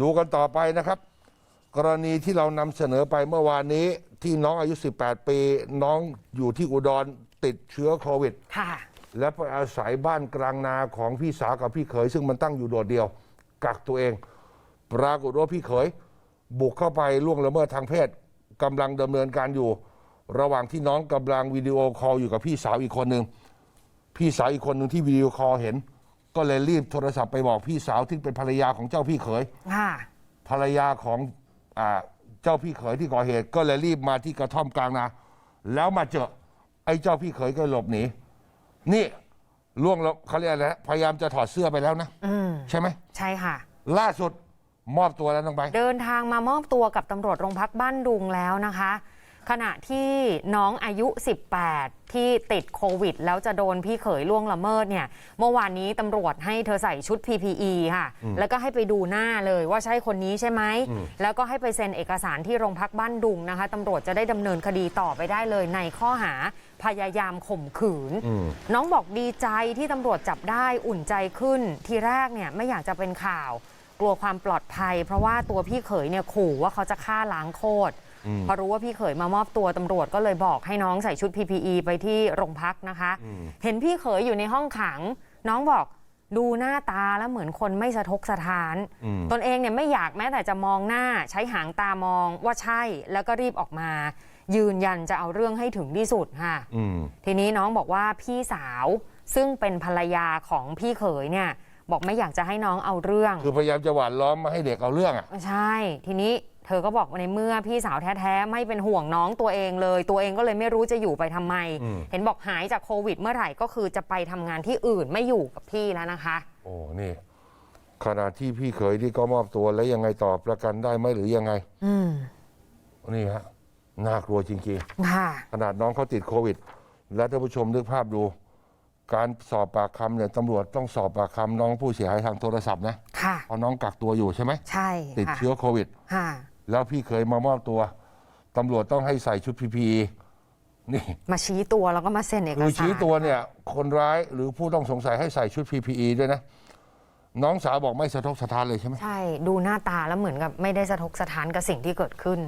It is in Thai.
ดูกันต่อไปนะครับ กรณีที่เรานำเสนอไปเมื่อวานนี้ที่น้องอายุ 18 ปี น้องอยู่ที่อุดรติดเชื้อโควิด ค่ะ และไปอาศัยบ้านกลางนาของพี่สาวกับพี่เขย ซึ่งมันตั้งอยู่โดดเดียว กักตัวเอง ปรากฏว่าพี่เขย บุกเข้าไปล่วงละเมิดทางเพศกำลังดำเนินการอยู่ ระหว่างที่น้องกำลังวิดีโอคอลอยู่กับพี่สาวอีกคนหนึ่งพี่สาวอีกคนหนึ่งที่วิดีโอคอลเห็น ก็เลยรีบโทรศัพท์ไปบอกพี่สาวที่เป็นภรรยาของเจ้าพี่เขย ค่ะ ภรรยาของอาเจ้าพี่เขยที่ก่อเหตุ ก็เลยรีบมาที่กระท่อมกลางนาแล้วมาเจอไอ้เจ้าพี่เขยก็หลบหนีนี่ล่วงแล้วเขาเรียกอะไรนะพยายามจะถอดเสื้อไปแล้วนะ อืม ใช่ไหมใช่ค่ะ ล่าสุดมอบตัวแล้วน้องใบเดินทางมามอบตัวกับตำรวจโรงพักบ้านดุงแล้วนะคะ ขณะที่น้องอายุ 18 ที่ติดโควิด แล้วจะโดนพี่เขยล่วงละเมิดเนี่ย เมื่อวานนี้ตำรวจให้เธอใส่ชุด PPE ค่ะ แล้วก็ให้ไปดูหน้าเลยว่าใช่คนนี้ใช่ไหม แล้วก็ให้ไปเซ็นเอกสารที่โรงพักบ้านดุงนะคะตำรวจจะได้ดำเนินคดีต่อไปได้เลยในข้อหาพยายามข่มขืนอืมน้องบอกดีใจที่ตำรวจจับได้อุ่นใจขึ้น ทีแรกเนี่ยไม่อยากจะเป็นข่าว กลัวความปลอดภัย เพราะว่าตัวพี่เขยเนี่ยขู่ว่าเขาจะฆ่าล้างโคตรพอรู้ว่าพี่เขยมามอบตัวตำรวจก็เลยบอกให้น้องใส่ชุด PPE ไปที่โรงพักนะคะ เห็นพี่เขยอยู่ในห้องขัง น้องบอกดูหน้าตาแล้วเหมือนคนไม่สะทกสะท้านอืมตนเองเนี่ยไม่อยากแม้แต่จะมองหน้าใช้หางตามองว่าใช่แล้วก็รีบออกมา ยืนยันจะเอาเรื่องให้ถึงที่สุดค่ะอืมทีนี้น้องบอกว่าพี่สาวซึ่งเป็นภรรยาของพี่เขยเนี่ย บอกไม่อยากจะให้น้องเอาเรื่อง คือพยายามจะหวานล้อมมาให้เด็กเอาเรื่องอะ ใช่ ทีนี้เธอก็บอกว่าในเมื่อพี่สาวแท้ๆ ไม่เป็นห่วงน้องตัวเองเลย ตัวเองก็เลยไม่รู้จะอยู่ไปทำไม อืม เห็นบอกหายจากโควิดเมื่อไหร่ก็คือจะไปทำงานที่อื่นไม่อยู่กับพี่แล้วนะคะ โอ้ นี่ขณะที่พี่เขยที่ก็มอบตัวแล้วยังไงต่อประกันได้ไหมหรือยังไง อืมนี่ฮะ น่ากลัวจริงๆค่ะขนาดน้องเขาติดโควิด และท่านผู้ชมนึกภาพดู การสอบปากคำเนี่ยตำรวจต้องสอบปากคำน้องผู้เสียหายทางโทรศัพท์นะค่ะ เพราะน้องกักตัวอยู่ใช่ไหมใช่ติดค่ะเชื้อโควิด ค่ะแล้วพี่เคยมามอบตัวตำรวจต้องให้ใส่ชุดพีพีนี่ มาชี้ตัวแล้วก็มาเซ็นเอกสารคือชี้ตัวเนี่ยคนร้ายหรือผู้ต้องสงสัยให้ใส่ชุด PPE ด้วยนะ น้องสาวบอกไม่สะทกสะท้านเลยใช่ไหม ใช่ ดูหน้าตาแล้วเหมือนกับไม่ได้สะทกสะท้านกับสิ่งที่เกิดขึ้น